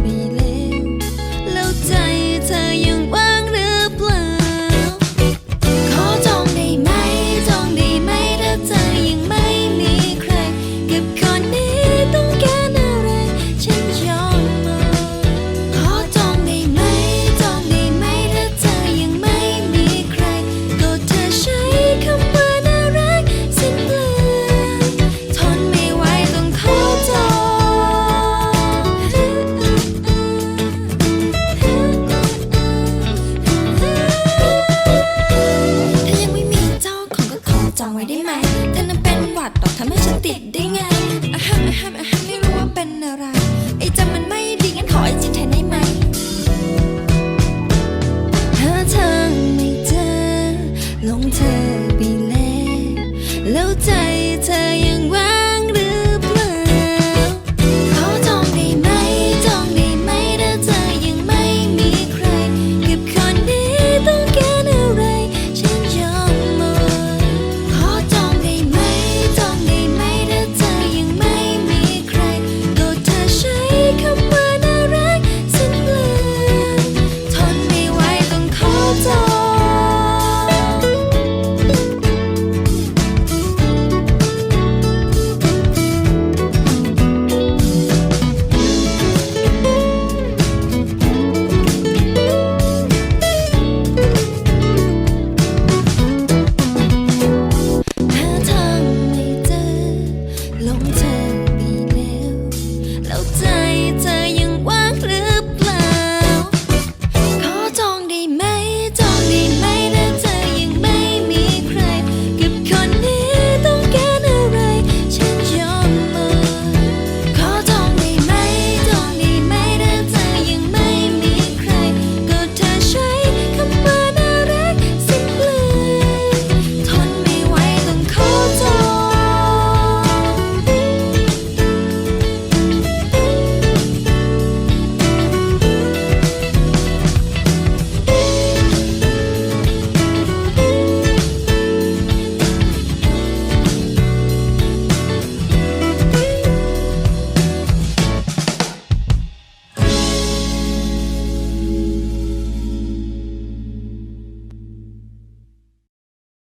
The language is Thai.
ไปแล้ว แล้วใจเธอยัง จองไว้ได้ไหมเธอนั้เป็นหวัดหรอทำให้ฉันติดได้ไงอาหามอาหามอาหามไม่รู้ว่าเป็นอะไร ไอ้จำมันไม่ดีงั้นขอไอ้จินแทนได้ไหมถ้าทางไม่เจอลงเธอ